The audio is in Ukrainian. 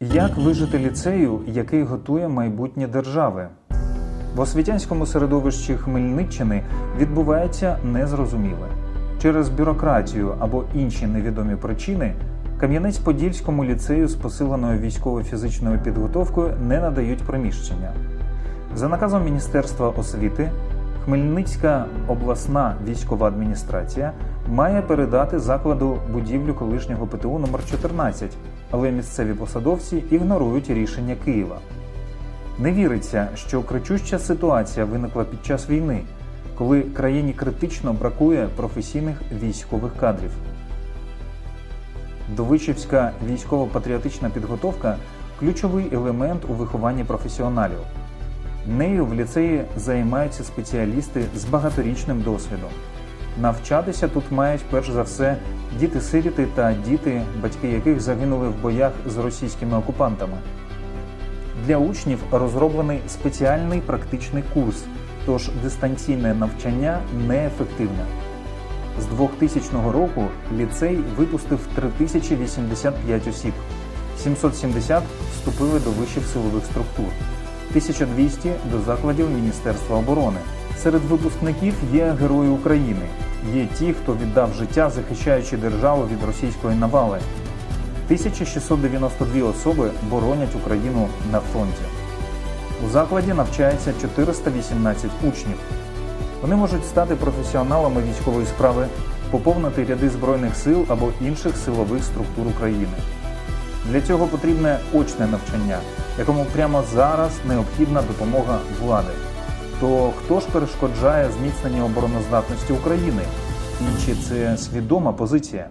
Як вижити ліцею, який готує майбутнє держави? В освітянському середовищі Хмельниччини відбувається незрозуміле. Через бюрократію або інші невідомі причини Кам'янець-Подільському ліцею з посиленою військово-фізичною підготовкою не надають приміщення. За наказом Міністерства освіти, Хмельницька обласна військова адміністрація має передати закладу будівлю колишнього ПТУ номер 14 але місцеві посадовці ігнорують рішення Києва. Не віриться, що кричуща ситуація виникла під час війни, коли країні критично бракує професійних військових кадрів. Довичівська військово-патріотична підготовка ключовий елемент у вихованні професіоналів. Нею в ліцеї займаються спеціалісти з багаторічним досвідом. Навчатися тут мають перш за все діти-сиріти та діти, батьки яких загинули в боях з російськими окупантами. Для учнів розроблений спеціальний практичний курс, тож дистанційне навчання неефективне. З 2000 року ліцей випустив 3085 осіб, 770 вступили до вищих силових структур, 1200 до закладів Міністерства оборони. Серед випускників є герої України, є ті, хто віддав життя, захищаючи державу від російської навали. 1692 особи боронять Україну на фронті. У закладі навчається 418 учнів. Вони можуть стати професіоналами військової справи, поповнити ряди збройних сил або інших силових структур України. Для цього потрібне очне навчання, якому прямо зараз необхідна допомога влади. То хто ж перешкоджає зміцненню обороноздатності України? І чи це свідома позиція?